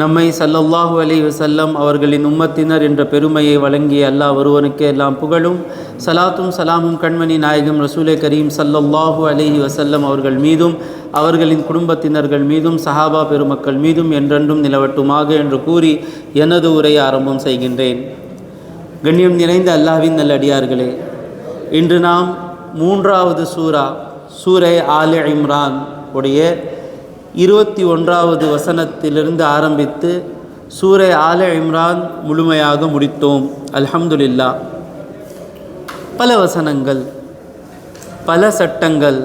நம்மை சல்லல்லாஹு அலி வசல்லம் அவர்களின் உம்மத்தினர் என்ற பெருமையை வழங்கிய அல்லாஹ் ஒருவனுக்கு எல்லாம் புகழும். சலாத்தும் சலாமும் கண்மணி நாயகம் ரசூலே கரீம் சல்லல்லாஹு அலைஹி வசல்லம் அவர்கள் மீதும் அவர்களின் குடும்பத்தினர்கள் மீதும் சஹாபா பெருமக்கள் மீதும் என்றென்றும் நிலவட்டுமாக என்று கூறி எனது உரையை ஆரம்பம் செய்கின்றேன். கண்ணியம் நிறைந்த அல்லாஹ்வின் நல்லடியார்களே இன்று நாம் மூன்றாவது சூரா சூரை ஆலி இம்ரான் உடைய இருபத்தி ஒன்றாவது வசனத்திலிருந்து ஆரம்பித்து சூரை ஆல இம்ரான் முழுமையாக முடித்தோம். அல்ஹம்துலில்லா பல வசனங்கள் பல சட்டங்கள்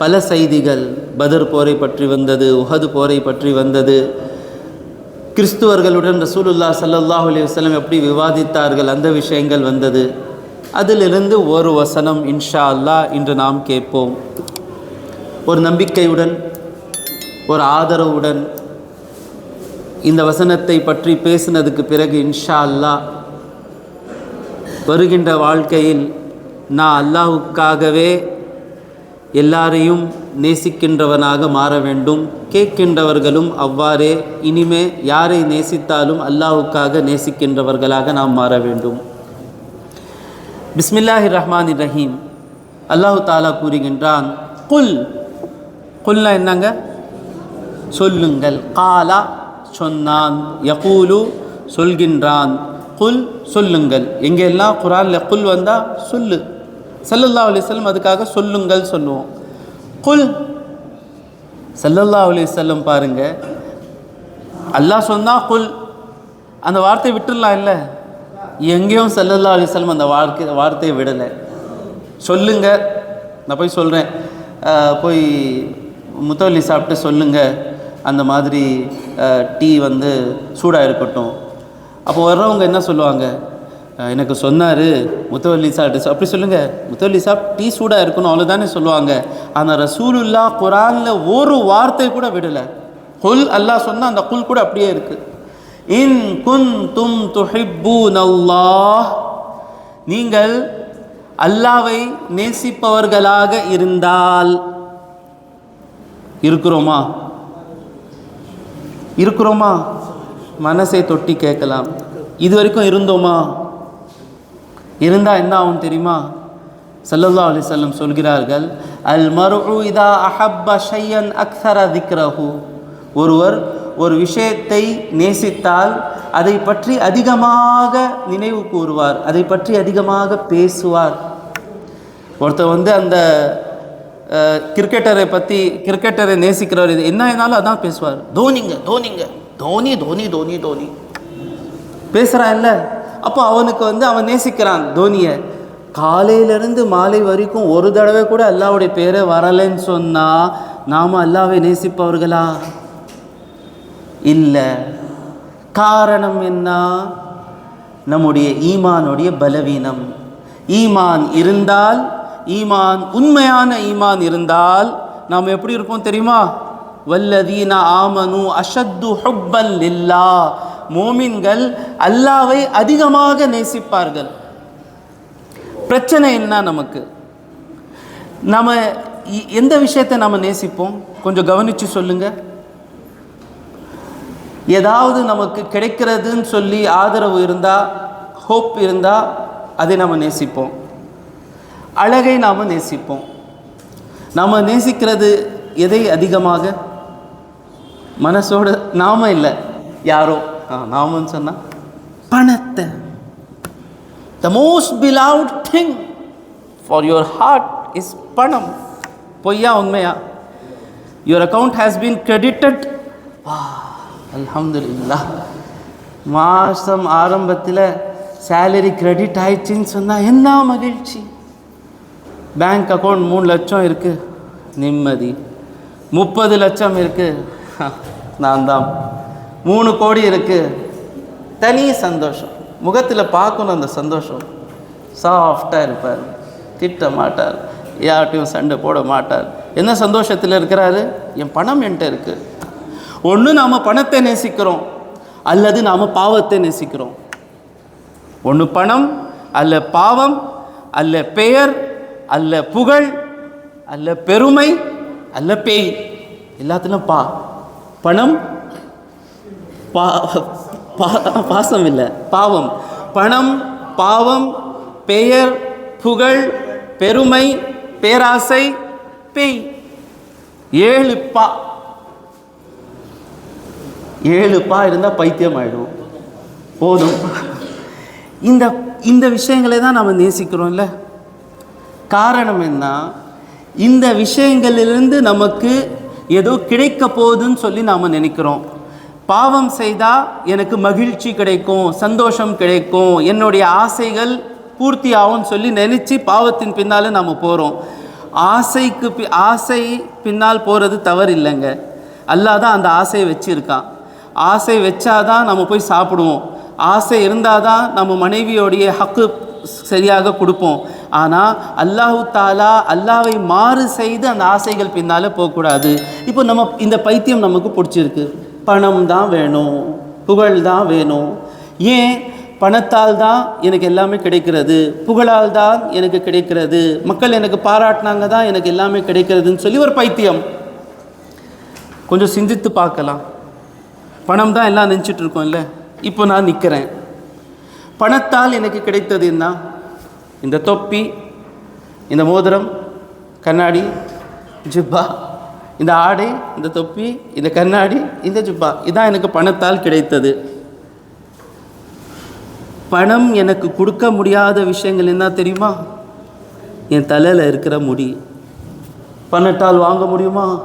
பல செய்திகள் பதர் போரை பற்றி வந்தது உஹது போரை பற்றி வந்தது. கிறிஸ்துவர்களுடன் ரசூலுல்லா சல்லாஹ் அலி வஸ்லம் எப்படி விவாதித்தார்கள் அந்த விஷயங்கள் வந்தது. அதிலிருந்து ஒரு வசனம் இன்ஷா அல்லாஹ் இன்று நாம் கேட்போம். ஒரு நம்பிக்கையுடன் ஒரு ஆதரவுடன் இந்த வசனத்தை பற்றி பேசினதுக்கு பிறகு இன்ஷா அல்லாஹ் வருகின்ற வாழ்க்கையில் நான் அல்லாஹுக்காகவே எல்லாரையும் நேசிக்கின்றவனாக மாற வேண்டும். கேட்கின்றவர்களும் அவ்வாறே இனிமே யாரை நேசித்தாலும் அல்லாஹுக்காக நேசிக்கின்றவர்களாக நாம் மாற வேண்டும். பிஸ்மில்லாஹி ரஹ்மான் ரஹீம். அல்லாஹு தாலா கூறுகின்றான் குல் குல்னா என்னங்க? சொல்லுங்கள். காலா சொன்னான். யகூலு சொல்கின்றான். குல் சொல்லுங்கள். எங்கெல்லாம் குரானில் குல் வந்தால் சொல்லு. சல்லல்லா அலிஸ்லம் அதுக்காக சொல்லுங்கள் சொல்லுவோம். குல் சல்லல்லா அலிஸ்லம் பாருங்க. அல்லாஹ் சொன்னா குல். அந்த வார்த்தையை விட்டுடலாம் இல்லை? எங்கேயும் சல்லல்லா அலிஸ்லம் அந்த வார்த்தை வார்த்தையை விடலை. சொல்லுங்க. நான் போய் சொல்கிறேன் போய் முத்தவல்லி சாப்பிட்டு சொல்லுங்கள் அந்த மாதிரி டீ வந்து சூடாக இருக்கட்டும் அப்போ வர்றவங்க என்ன சொல்லுவாங்க? எனக்கு சொன்னார் முத்தவல்லி சாப்பிட்டு அப்படி சொல்லுங்கள் முத்தவல்லி சாப் டீ சூடாக இருக்கணும் அவ்வளோதானே சொல்லுவாங்க. ஆனால் ரசூலுல்லா குரானில் ஒரு வார்த்தை கூட விடலை. குல் அல்லாஹ் சொன்னால் அந்த குல் கூட அப்படியே இருக்குது இன் குன் தும் துஹிப்பூன் அல்லாஹ் நீங்கள் அல்லாவை நேசிப்பவர்களாக இருந்தால் இருக்கிறோமா? இருக்கிறோமா? மனசை தொட்டி கேட்கலாம். இது வரைக்கும் இருந்தோமா? இருந்தால் என்ன ஆகும் தெரியுமா? சல்லல்லா அலிசல்லம் சொல்கிறார்கள் அல் மரு இதா அஹப்ப ஷையன் அக்ஸர திக்ரஹு ஒருவர் ஒரு விஷயத்தை நேசித்தால் அதை பற்றி அதிகமாக நினைவு கூறுவார் அதை பற்றி அதிகமாக பேசுவார். ஒருத்தர் வந்து அந்த கிரிக்கெட்டரை பற்றி கிரிக்கெட்டரை நேசிக்கிறவர் இது. என்ன ஆனாலும் அதான் பேசுவார். தோனிங்க தோனிங்க. தோனி தோனி தோனி தோனி. பேசுகிறான் இல்லை? அப்போ அவனுக்கு வந்து அவன் நேசிக்கிறான் தோனியை. காலையிலேருந்து மாலை வரைக்கும் ஒரு தடவை கூட அல்லாவுடைய பேரை வரலைன்னு சொன்னால் நாம் அல்லாவை நேசிப்பவர்களா? இல்லை. காரணம் என்ன? நம்முடைய ஈமானுடைய பலவீனம். ஈமான் இருந்தால் ஈமான் உண்மையான ஈமான் இருந்தால் நாம் எப்படி இருப்போம் தெரியுமா? வல்லதீன ஆமனு அஷத்து ஹொப்பல் லில்லா. மோமின்கள் அல்லாவை அதிகமாக நேசிப்பார்கள். பிரச்சனை என்ன நமக்கு? நம்ம இ- எந்த விஷயத்தை நம்ம நேசிப்போம்? கொஞ்சம் கவனித்து சொல்லுங்க. ஏதாவது நமக்கு கிடைக்கிறதுன்னு சொல்லி ஆதரவு இருந்தால் ஹோப் இருந்தால் அதை நம்ம நேசிப்போம். அழகை நாம் நேசிப்போம். நாம் நேசிக்கிறது எதை அதிகமாக? மனசோட நாம இல்லை யாரோ. ஆ, நாமன்னு சொன்னால் பணத்தை. The most beloved thing for your heart is பணம். பொய்யா உண்மையா? Your account has been credited வா அல்ஹம்துலில்லா. மாதம் ஆரம்பத்தில் சேலரி கிரெடிட் ஆயிடுச்சின்னு சொன்னால் என்ன மகிழ்ச்சி? பேங்க் அக்கௌண்ட் மூணு லட்சம் இருக்குது நிம்மதி. முப்பது லட்சம் இருக்குது நான் தான் மூணு கோடி இருக்குது தனி சந்தோஷம். முகத்தில் பார்க்கணும் அந்த சந்தோஷம். சாஃப்டாக இருப்பார். திட்ட மாட்டார். யார்ட்டையும் சண்டை போட மாட்டார். என்ன சந்தோஷத்தில் இருக்கிறாரு? என் பணம் என்கிட்ட இருக்குது ஒன்று நாம் பணத்தை நேசிக்கிறோம். அல்லது நாம் பாவத்தை நேசிக்கிறோம். ஒன்று பணம் அல்ல பாவம் அல்ல பெயர் அல்ல புகழ் அல்ல பெருமை அல்ல பேய். எல்லாத்துலையும் பா. பணம் பா பா- பாசம் இல்லை பாவம். பணம் பாவம் பெயர் புகழ் பெருமை பேராசை பேய். ஏழு பா. ஏழு பா இருந்தால் பைத்தியம் ஆயிடும். போதும். இந்த இந்த விஷயங்களை தான் நாம் நேசிக்கிறோம்ல. காரணம் என்ன? இந்த விஷயங்களிலிருந்து நமக்கு ஏதோ கிடைக்க போகுதுன்னு சொல்லி நாம் நினைக்கிறோம். பாவம் செய்தால் எனக்கு மகிழ்ச்சி கிடைக்கும் சந்தோஷம் கிடைக்கும் என்னுடைய ஆசைகள் பூர்த்தி ஆகும்னு சொல்லி நினச்சி பாவத்தின் பின்னால் நாம் போகிறோம் ஆசைக்கு பி ஆசை பின்னால் போகிறது தவறு இல்லைங்க அல்லாதான் அந்த ஆசையை வச்சுருக்கான். ஆசை வச்சாதான் நம்ம போய் சாப்பிடுவோம். ஆசை இருந்தால் தான் நம்ம மனைவியோடைய ஹக்கு சரியாக கொடுப்போம். ஆனால் அல்லாஹு தாலா அல்லாவை மாறு செய்து அந்த ஆசைகள் பின்னால் போகக்கூடாது. இப்போ நம்ம இந்த பைத்தியம் நமக்கு பிடிச்சிருக்கு. பணம் தான் வேணும். புகழ் தான் வேணும். ஏன்? பணத்தால் தான் எனக்கு எல்லாமே கிடைக்கிறது. புகழால் தான் எனக்கு கிடைக்கிறது. மக்கள் எனக்கு பாராட்டினாங்க தான் எனக்கு எல்லாமே கிடைக்கிறதுன்னு சொல்லி ஒரு பைத்தியம். கொஞ்சம் சிந்தித்து பார்க்கலாம். பணம் தான் எல்லாம் நினச்சிட்டு இருக்கோம்ல. இப்போ நான் நிற்கிறேன் பணத்தால் எனக்கு கிடைத்தது என்ன? இந்த தொப்பி இந்த மோதிரம் கண்ணாடி ஜிப்பா இந்த ஆடை இந்த தொப்பி இந்த கண்ணாடி இந்த ஜிப்பா. இதான் எனக்கு பணத்தால் கிடைத்தது. பணம் எனக்கு கொடுக்க முடியாத விஷயங்கள் என்ன தெரியுமா? என் தலையில் இருக்கிற முடி. பணத்தால் வாங்க முடியுமா?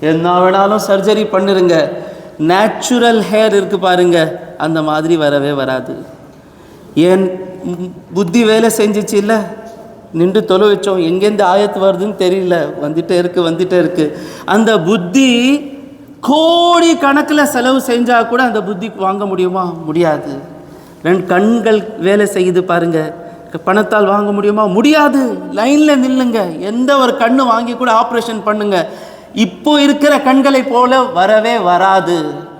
என்ன வேணாலும் சர்ஜரி பண்ணிருங்க. நேச்சுரல் ஹேர் இருக்கு பாருங்க. அந்த மாதிரி வரவே வராது. ஏன்? புத்தி வேலை செஞ்சிச்சு இல்லை? நின்று தொலை வச்சோம். எங்கேருந்து ஆயத்து வருதுன்னு தெரியல. வந்துட்டே இருக்கு வந்துட்டே இருக்கு. அந்த புத்தி கோடி கணக்கில் செலவு செஞ்சால் கூட அந்த புத்தி வாங்க முடியுமா? முடியாது. ரெண்டு கண்கள் வேலை செய்யுது பாருங்க. பணத்தால் வாங்க முடியுமா? முடியாது. லைனில் நில்லுங்க. எந்த ஒரு கண்ணு வாங்கி கூட ஆப்ரேஷன் பண்ணுங்க. இப்போ இருக்கிற கண்களை போல வரவே வராது.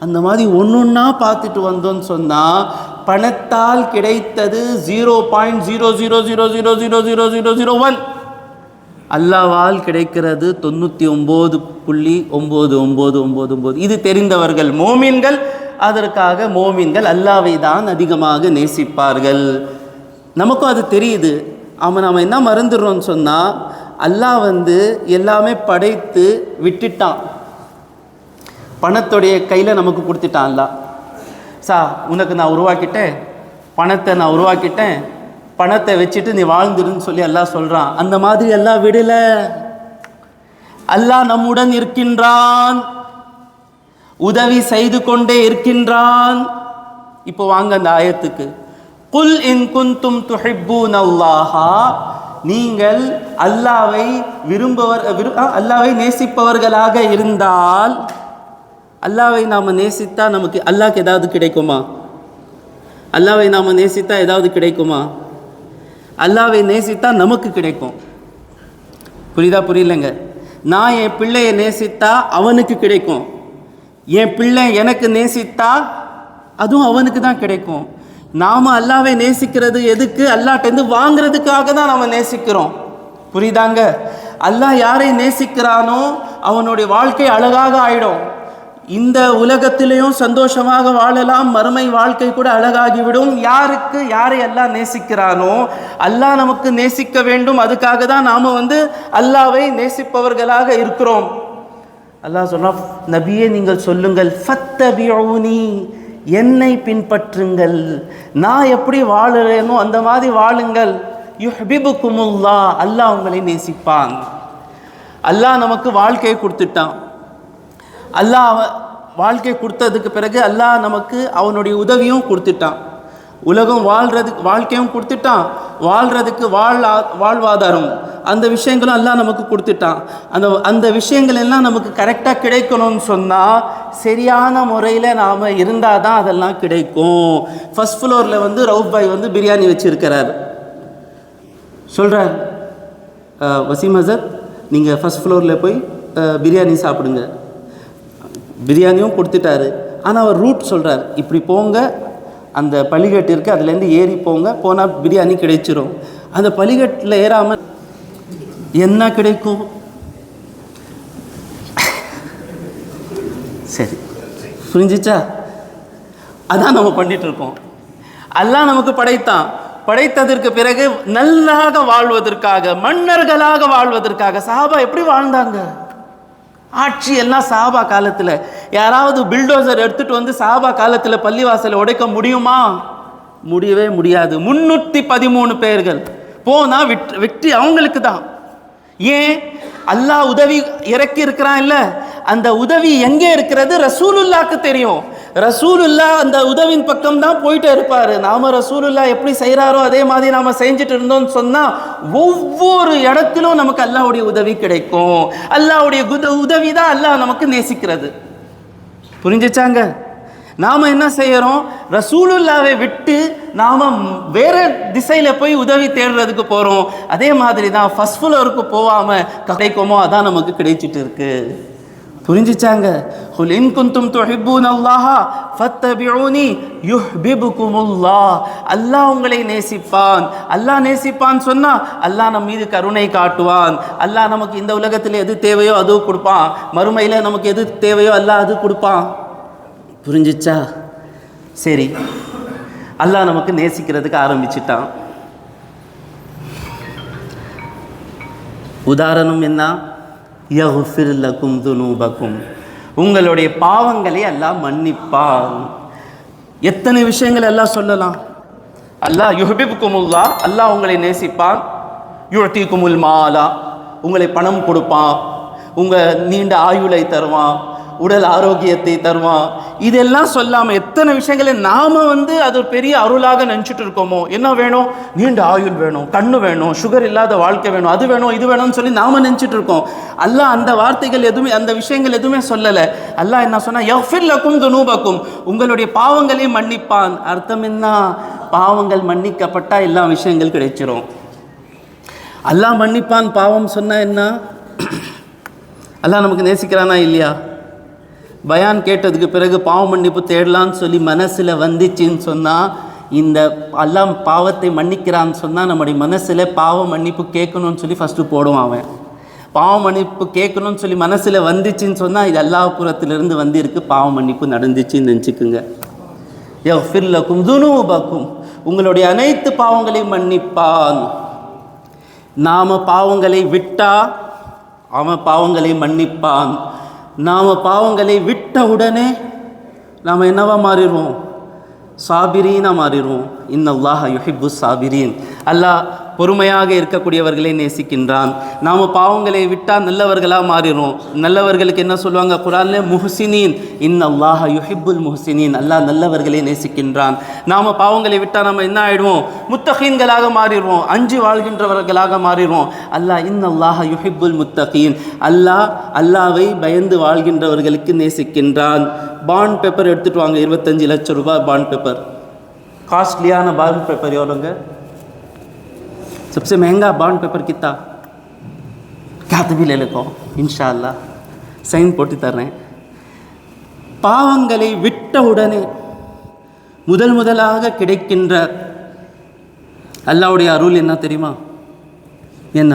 அந்த மாதிரி ஒன்று ஒன்றா பார்த்துட்டு வந்தோம்னு சொன்னால் பணத்தால் கிடைத்தது zero point zero zero zero zero zero zero zero zero one அல்லாவால் கிடைக்கிறது தொண்ணூற்றி ஒம்பது புள்ளி ஒம்பது ஒம்பது ஒம்பது ஒம்பது. இது தெரிந்தவர்கள் மோமீன்கள் அதற்காக மோமீன்கள் அல்லாவை தான் அதிகமாக நேசிப்பார்கள். நமக்கும் அது தெரியுது. அவன் நம்ம என்ன மறந்துடுறோம்னு சொன்னால் அல்லாஹ் வந்து எல்லாமே படைத்து விட்டுட்டான். பணத்துடைய கையில் நமக்கு கொடுத்துட்டான் அல்லாஹ். சா உனக்கு நான் உருவாக்கிட்டேன். பணத்தை நான் உருவாக்கிட்டேன். பணத்தை வச்சுட்டு நீ வாழ்ந்துருன்னு சொல்லி எல்லாம் சொல்கிறான் அந்த மாதிரி எல்லாம் விடலை. அல்லாஹ் நம்முடன் இருக்கின்றான். உதவி செய்து கொண்டே இருக்கின்றான். இப்போ வாங்க அந்த ஆயத்துக்கு. குல் இன் குந்தும் துஹிப்பூன் அல்லாஹா. நீங்கள் அல்லாவை விரும்பவர் அல்லாவை நேசிப்பவர்களாக இருந்தால் அல்லாவை நாம் நேசித்தா நமக்கு அல்லாஹ்க்கு ஏதாவது கிடைக்குமா? அல்லாவை நாம் நேசித்தா ஏதாவது கிடைக்குமா? அல்லாவை நேசித்தா நமக்கு கிடைக்கும். புரியுதா புரியலங்க? நான் என் பிள்ளையை நேசித்தா அவனுக்கு கிடைக்கும். என் பிள்ளை எனக்கு நேசித்தா அதுவும் அவனுக்கு தான் கிடைக்கும். நாம் அல்லாவை நேசிக்கிறது எதுக்கு? அல்லாட்டேருந்து வாங்குறதுக்காக தான் நாம் நேசிக்கிறோம். புரியுதாங்க? அல்லாஹ் யாரை நேசிக்கிறானோ அவனுடைய வாழ்க்கை அழகாக ஆயிடும். இந்த உலகத்திலையும் சந்தோஷமாக வாழலாம். மறுமை வாழ்க்கை கூட அழகாகிவிடும். யாருக்கு யாரை எல்லாம் நேசிக்கிறானோ அல்லாஹ் நமக்கு நேசிக்க வேண்டும். அதுக்காக தான் நாம் வந்து அல்லாவை நேசிப்பவர்களாக இருக்கிறோம். அல்லாஹ் சொன்னா நபியே நீங்கள் சொல்லுங்கள் ஃபத்தபியூனி என்னை பின்பற்றுங்கள். நான் எப்படி வாழறேனோ அந்த மாதிரி வாழுங்கள். யுஹ்பிபுக்குமுல்லா அல்லாஹ் உங்களை நேசிப்பான். அல்லாஹ் நமக்கு வாழ்க்கையை கொடுத்துட்டான். அல்லாஹ் வாழ்க்கை கொடுத்ததுக்கு பிறகு அல்லாஹ் நமக்கு அவனுடைய உதவியும் கொடுத்துட்டான். உலகம் வாழ்கிறதுக்கு வாழ்க்கையும் கொடுத்துட்டான். வாழ்கிறதுக்கு வாழ் வாழ்வாதாரம். அந்த விஷயங்களும் எல்லாம் நமக்கு கொடுத்துட்டான். அந்த அந்த விஷயங்கள் எல்லாம் நமக்கு கரெக்டாக கிடைக்கணும்னு சொன்னால் சரியான முறையில் நாம் இருந்தால் தான் அதெல்லாம் கிடைக்கும். ஃபஸ்ட் ஃப்ளோரில் வந்து ரவுப் பாய் வந்து பிரியாணி வச்சுருக்கிறார். சொல்கிறார் வசீம் அசத் நீங்கள் ஃபஸ்ட் ஃப்ளோரில் போய் பிரியாணி சாப்பிடுங்க. பிரியாணியும் கொடுத்துட்டாரு. ஆனால் அவர் ரூட் சொல்கிறார் இப்படி போங்க அந்த பலிகட்டு இருக்குது அதுலேருந்து ஏறி போங்க போனால் பிரியாணி கிடைச்சிரும். அந்த பலிகட்டில் ஏறாமல் என்ன கிடைக்கும்? சரி புரிஞ்சிச்சா? அதான் நம்ம பண்ணிட்டு இருக்கோம். அல்லாஹ் நமக்கு படைத்தான். படைத்ததற்கு பிறகு நல்லாக வாழ்வதற்காக மன்னர்களாக வாழ்வதற்காக சாபா எப்படி வாழ்ந்தாங்க? ஆட்சி எல்லாம் சாபா காலத்தில். யாராவது பில்டோசர் எடுத்துகிட்டு வந்து சாபா காலத்தில் பள்ளிவாசலை உடைக்க முடியுமா? முடியவே முடியாது. முன்னூற்றி பதிமூணு பேர்கள். போனால் வெற்றி வெற்றி அவங்களுக்கு தான். ஏன்? அல்லாஹ் உதவி இறக்கி இருக்கிறான் இல்லை அந்த உதவி எங்கே இருக்கிறது? ரசூலுல்லாக்கு தெரியும். ரசூலுல்லா அந்த உதவின் பக்கம் தான் போயிட்டே இருப்பார். நாம ரசூலுல்லா எப்படி செய்கிறாரோ அதே மாதிரி நாம செஞ்சுட்டு இருந்தோம்னு சொன்னால் ஒவ்வொரு இடத்திலும் நமக்கு அல்லாவுடைய உதவி கிடைக்கும். அல்லாவுடைய குத உதவி தான் அல்லாஹ் நமக்கு நேசிக்கிறது. புரிஞ்சுச்சாங்க? நாம் என்ன செய்கிறோம் ரசூலுல்லாவை விட்டு நாம் வேறு திசையில் போய் உதவி தேடுறதுக்கு போகிறோம் அதே மாதிரி தான் ஃபஸ்ட் ஃப்ளோருக்கு போகாமல் கிடைக்குமோ அதான் நமக்கு கிடைச்சிட்டு இருக்குது புரிஞ்சிச்சாங்க? குல் இன் குந்தும் துஹிப்பூன் அல்லாஹா ஃபத்தபிஊனி யுஹ்பிபுகுமுல்லாஹ். அல்லாஹ் உங்களை நேசிப்பான். அல்லாஹ் நேசிப்பான் சொன்னா அல்லாஹ் நம்ம மீது கருணை காட்டுவான். அல்லாஹ் நமக்கு இந்த உலகத்தில் எது தேவையோ அது கொடுப்பான். மறுமையில் நமக்கு எது தேவையோ அல்லாஹ் அது கொடுப்பான். புரிஞ்சிச்சா? சரி. அல்லாஹ் நமக்கு நேசிக்கிறதுக்கு ஆரம்பிச்சிட்டான். உதாரணம் என்ன? யகுஃபிர் லக்கும் துனூபக்கும் உங்களுடைய பாவங்களை எல்லாம் மன்னிப்பான் எத்தனை விஷயங்கள் எல்லாம் சொல்லலாம்? அல்லாஹ் யுஹபிபுக்குமுல்லா அல்லாஹ் உங்களை நேசிப்பான். யுழத்திக்குமுல் மாலா உங்களை பணம் கொடுப்பான். உங்கள் நீண்ட ஆயுளை தருவான். உடல் ஆரோக்கியத்தை தருவான் இதெல்லாம் சொல்லாமல் எத்தனை விஷயங்களை நாம் வந்து அது ஒரு பெரிய அருளாக நினச்சிட்டு இருக்கோமோ? என்ன வேணும்? நீண்ட ஆயுள் வேணும் கண்ணு வேணும் சுகர் இல்லாத வாழ்க்கை வேணும் அது வேணும் இது வேணும்னு சொல்லி நாம் நினச்சிட்டு இருக்கோம். அல்லாஹ் அந்த வார்த்தைகள் எதுவுமே அந்த விஷயங்கள் எதுவுமே சொல்லலை. அல்லாஹ் என்ன சொன்னால் எஃபில்லக்கும் துனூபக்கும் உங்களுடைய பாவங்களை மன்னிப்பான். அர்த்தம் என்ன? பாவங்கள் மன்னிக்கப்பட்டால் எல்லா விஷயங்கள் கிடைச்சிரும். அல்லாஹ் மன்னிப்பான். பாவம் சொன்னால் என்ன? அல்லாஹ் நமக்கு நேசிக்கிறானா இல்லையா? பயான் கேட்டதுக்கு பிறகு பாவ மன்னிப்பு தேடலான்னு சொல்லி மனசில் வந்துச்சுன்னு சொன்னால் இந்த எல்லாம் பாவத்தை மன்னிக்கிறான்னு சொன்னால் நம்முடைய மனசில் பாவ மன்னிப்பு கேட்கணும்னு சொல்லி ஃபஸ்ட்டு போடுவான் அவன். பாவ மன்னிப்பு கேட்கணும்னு சொல்லி மனசில் வந்துச்சுன்னு சொன்னால் இது அல்லாஹ் புறத்திலிருந்து வந்திருக்கு பாவ மன்னிப்பு நடந்துச்சுன்னு நினச்சிக்குங்க. ஃபில்லக்கும் துனூபக்கும். உங்களுடைய அனைத்து பாவங்களையும் மன்னிப்பான். நாம் பாவங்களை விட்டா அவன் பாவங்களை மன்னிப்பான். நாம் பாவங்களை விட்ட உடனே நாம் என்னவா மாறிடுவோம்? சாபிரீனாக மாறிடுவோம். இன்னல்லாஹ யுஹிபு சாபிரீன். அல்லாஹ் பொறுமையாக இருக்கக்கூடியவர்களை நேசிக்கின்றான். நாம் பாவங்களை விட்டால் நல்லவர்களாக மாறிடும் நல்லவர்களுக்கு என்ன சொல்லுவாங்க குரான்ல? முஹ்சினீன். இன்னல்லாஹ யுஹிபுல் முஹ்சினீன். அல்லாஹ் நல்லவர்களை நேசிக்கின்றான். நாம் பாவங்களை விட்டால் நம்ம என்ன ஆகிடுவோம் முத்தகீன்களாக மாறிடுவோம். அஞ்சு வாழ்கின்றவர்களாக மாறிடுவோம். அல்லாஹ் இன்னல்லாஹ யுஹிபுல் முத்தகீன். அல்லாஹ் அல்லாவை பயந்து வாழ்கின்றவர்களுக்கு நேசிக்கின்றான். பாண்ட் பேப்பர் எடுத்துகிட்டு வாங்க. இருபத்தஞ்சு லட்சம் ரூபாய் பாண்ட் பேப்பர் காஸ்ட்லியான பாண்ட் பேப்பர் எவ்வளோங்க? सबसे महंगा बॉन्ड पेपर कितना क्या भी ले लेको இன்ஷா அல்லாஹ் சைன் போட்டு தர்றேன் பாவங்களை விட்ட உடனே முதல் முதலாக கிடைக்கின்ற அல்லாவுடைய அருள் என்ன தெரியுமா என்ன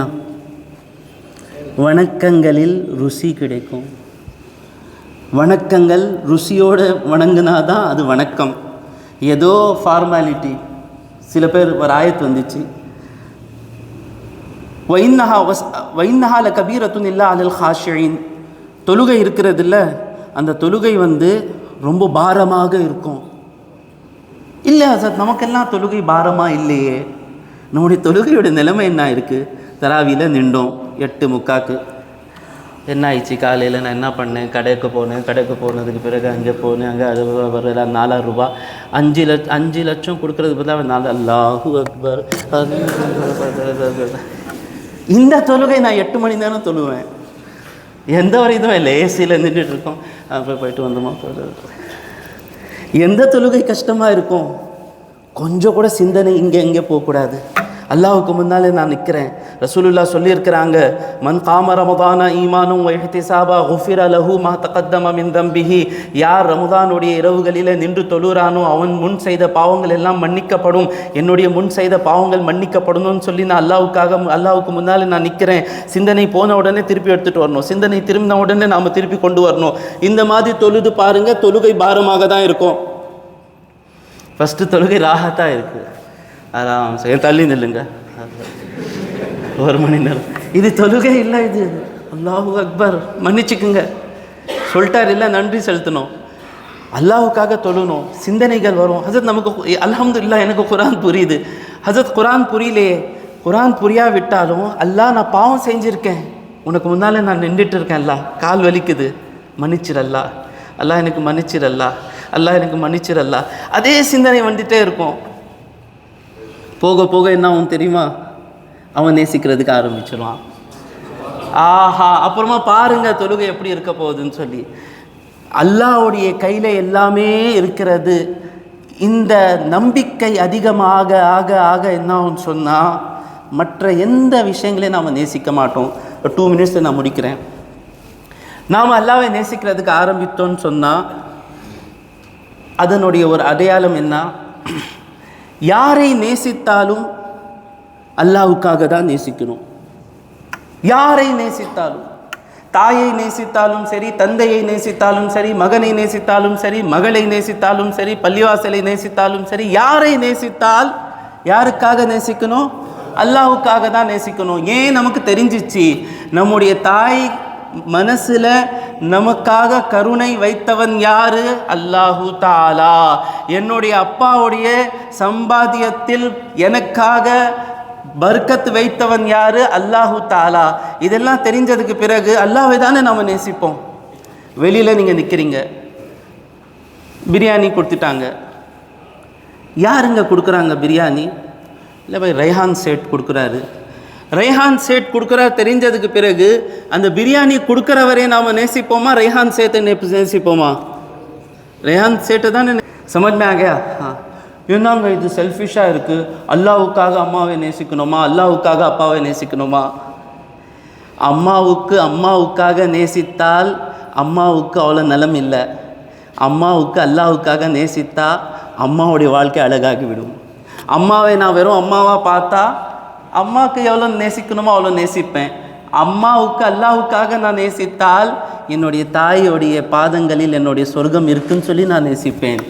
வணக்கங்களில் ருசி கிடைக்கும் வணக்கங்கள் ருசியோடு வணங்கினாதான் அது வணக்கம் ஏதோ ஃபார்மாலிட்டி சில பேர் ஒரு ஆயத்து வந்துச்சு வைன்னஹா வஸ் வைன்னஹால கபீரத்துன் இல்லா அலில் ஹாஷின் தொழுகை இருக்கிறதில்ல. அந்த தொழுகை வந்து ரொம்ப பாரமாக இருக்கும். இல்லை சார் நமக்கெல்லாம் தொழுகை பாரமாக இல்லையே. நம்முடைய தொழுகையோட நிலைமை என்ன இருக்குது தராவியில் நின்றோம். எட்டு முக்காக்கு. என்ன ஆயிடுச்சு? காலையில் நான் என்ன பண்ணேன்? கடைக்கு போனேன். கடைக்கு போனதுக்கு பிறகு அங்கே போனேன். அங்கே அது வர நாலாயிரம் ரூபாய் அஞ்சு லட்சம் அஞ்சு லட்சம் கொடுக்கறது பதிலாக நாலு அல்லாஹூ அக்பர். இந்த தொழுகை நான் எட்டு மணி நேரம் தொழுவேன். எந்த ஒரு இதுவும் இல்லை. ஏசியில் நின்றுட்டு இருக்கோம் அப்புறம் போயிட்டு வந்தோமா? எந்த தொழுகை கஷ்டமாக இருக்கும்? கொஞ்சம் கூட சிந்தனை இங்கே எங்கே போகக்கூடாது. அல்லாஹுக்கு முன்னாலே நான் நிற்கிறேன் ரசூலுல்லா சொல்லியிருக்கிறாங்க மன் காம ரமதான ஈமானும் வைஹத்திசாபா ஹுஃபிர லஹு மா தகத்தம மின் தம்பிஹி. யார் ரமதானுடைய இரவுகளில் நின்று தொழுறானோ அவன் முன் செய்த பாவங்கள் எல்லாம் மன்னிக்கப்படும். என்னுடைய முன் செய்த பாவங்கள் மன்னிக்கப்படணும்னு சொல்லி நான் அல்லாவுக்காக அல்லாவுக்கு முன்னாலே நான் நிற்கிறேன் சிந்தனை போன உடனே திருப்பி எடுத்துகிட்டு வரணும். சிந்தனை திரும்பின உடனே நாம் திருப்பி கொண்டு வரணும். இந்த மாதிரி தொழுது பாருங்கள் தொழுகை பாரமாக தான் இருக்கும். ஃபஸ்ட்டு தொழுகை ராகத்தாக இருக்குது ஆறாம் சரி. தள்ளி நில்லுங்க? ஒரு மணி நேரம். இது தொழுகை இல்லை இது. அல்லாஹு அக்பர். மன்னிச்சுக்குங்க. சொல்லிட்டார் இல்லை நன்றி செலுத்தணும். அல்லாஹுக்காக தொழணும். சிந்தனைகள் வரும். ஹசத் நமக்கு அல்ஹம்துலில்லா எனக்கு குரான் புரியுது. ஹசத் குரான் புரியலையே குரான் புரியா விட்டாலும் அல்லாஹ் நான் பாவம் செஞ்சுருக்கேன். உனக்கு முன்னால் நான் நின்றுட்டு இருக்கேன் அல்லாஹ். கால் வலிக்குது. மன்னிச்சிரல்லா அல்லாஹ். எனக்கு மன்னிச்சிரல்லா அல்லாஹ். எனக்கு மன்னிச்சிரல்லா அதே சிந்தனை வந்துட்டே இருக்கும். போக போக என்ன ஆகும் தெரியுமா? அவன் நேசிக்கிறதுக்கு ஆரம்பிச்சிருவான். ஆஹா அப்புறமா பாருங்க தொழுகை எப்படி இருக்க போகுதுன்னு சொல்லி. அல்லாஹ்வுடைய கையில் எல்லாமே இருக்கிறது. இந்த நம்பிக்கை அதிகமாக ஆக ஆக என்ன ஆகும்னு சொன்னால் மற்ற எந்த விஷயங்களையும் நாம் நேசிக்க மாட்டோம். ஒரு டூ மினிட்ஸில் நான் முடிக்கிறேன். நாம் அல்லாவை நேசிக்கிறதுக்கு ஆரம்பித்தோன்னு சொன்னால் அதனுடைய ஒரு அடையாளம் என்ன? யாரை நேசித்தாலும் அல்லாவுக்காக தான் நேசிக்கணும் யாரை நேசித்தாலும்? தாயை நேசித்தாலும் சரி தந்தையை நேசித்தாலும் சரி மகனை நேசித்தாலும் சரி மகளை நேசித்தாலும் சரி பள்ளிவாசலை நேசித்தாலும் சரி யாரை நேசித்தால் யாருக்காக நேசிக்கணும்? அல்லாவுக்காக தான் நேசிக்கணும். ஏன் நமக்கு தெரிஞ்சிச்சு? நம்முடைய தாய் மனசில் நமக்காக கருணை வைத்தவன் யாரு? அல்லாஹு தாலா. என்னுடைய அப்பாவுடைய சம்பாத்தியத்தில் எனக்காக பர்க்கத் வைத்தவன் யாரு? அல்லாஹு தாலா. இதெல்லாம் தெரிஞ்சதுக்கு பிறகு அல்லாஹ்வை தானே நம்ம நேசிப்போம். வெளியில் நீங்கள் நிற்கிறீங்க பிரியாணி கொடுத்துட்டாங்க. யாருங்க கொடுக்குறாங்க பிரியாணி? இல்லை போய் ரைஹான் சேட் கொடுக்குறாரு. ரேஹான் சேட் கொடுக்குறா தெரிஞ்சதுக்கு பிறகு அந்த பிரியாணி கொடுக்குறவரே நாம் நேசிப்போமா? ரேஹான் சேத்தை நேசிப்போமா? ரேஹான் சேட்டை தானே சமஜ்மே ஆகையா? என்னங்க இது செல்ஃபிஷாக இருக்குது அல்லாவுக்காக அம்மாவை நேசிக்கணுமா? அல்லாவுக்காக அப்பாவை நேசிக்கணுமா? அம்மாவுக்கு அம்மாவுக்காக நேசித்தால் அம்மாவுக்கு அவ்வளோ நலம் இல்லை. அம்மாவுக்கு அல்லாவுக்காக நேசித்தா அம்மாவுடைய வாழ்க்கை அழகாகிவிடும் அம்மாவை நான் வெறும் அம்மாவாக பார்த்தா அம்மாவுக்கு எவ்வளோ நேசிக்கணுமோ அவ்வளோ நேசிப்பேன். அம்மாவுக்கு அல்லாவுக்காக நான் நேசித்தால் என்னுடைய தாயோடைய பாதங்களில் என்னுடைய சொர்க்கம் இருக்குன்னு சொல்லி நான் நேசிப்பேன்.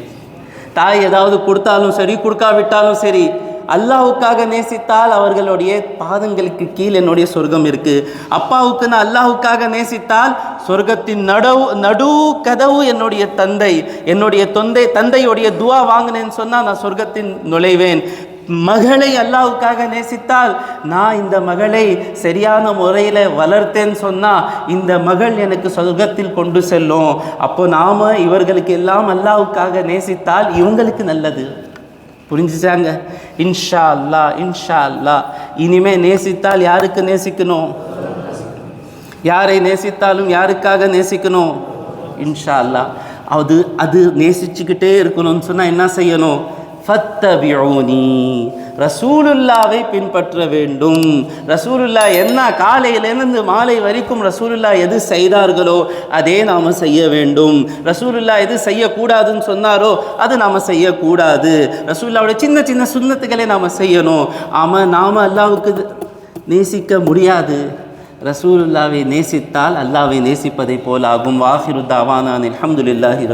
தாய் ஏதாவது கொடுத்தாலும் சரி கொடுக்காவிட்டாலும் சரி அல்லாவுக்காக நேசித்தால் அவர்களுடைய பாதங்களுக்கு கீழ் என்னுடைய சொர்க்கம் இருக்கு. அப்பாவுக்கு நான் அல்லாவுக்காக நேசித்தால் சொர்க்கத்தின் நடவு நடு கதவு என்னுடைய தந்தை என்னுடைய தொந்தை தந்தையுடைய துவா வாங்கினேன்னு சொன்னால் நான் சொர்க்கத்தின் நுழைவேன். மகளை அல்லாவுக்காக நேசித்தால் நான் இந்த மகளை சரியான முறையில் வளர்த்தேன்னு சொன்னால் இந்த மகள் எனக்கு சொர்க்கத்தில் கொண்டு செல்லும். அப்போ நாம் இவர்களுக்கு எல்லாம் அல்லாவுக்காக நேசித்தால் இவங்களுக்கு நல்லது. புரிஞ்சுச்சாங்க? இன்ஷா அல்லா இன்ஷா அல்லா இனிமே நேசித்தால் யாருக்கு நேசிக்கணும்? யாரை நேசித்தாலும் யாருக்காக நேசிக்கணும்? இன்ஷா அல்லா அது அது நேசிச்சுக்கிட்டே இருக்கணும்னு சொன்னால் என்ன செய்யணும்? ஃபத்தபியூனி. ரசூலுல்லாவை பின்பற்ற வேண்டும். ரசூலுல்லா என்ன காலையிலேருந்து மாலை வரைக்கும் ரசூலுல்லா எது செய்தார்களோ அதே நாம் செய்ய வேண்டும். ரசூலுல்லா எது செய்யக்கூடாதுன்னு சொன்னாரோ அது நாம் செய்யக்கூடாது. ரசூலுல்லாவுடைய சின்ன சின்ன சுண்ணத்துக்களை நாம் செய்யணும். ஆமாம் நாம் அல்லாவுக்கு நேசிக்க முடியாது. ரசூலுல்லாவை நேசித்தால் அல்லாவை நேசிப்பதை போல் ஆகும் வாஹிரு தாவானான் அல்ஹம்துலில்லாஹி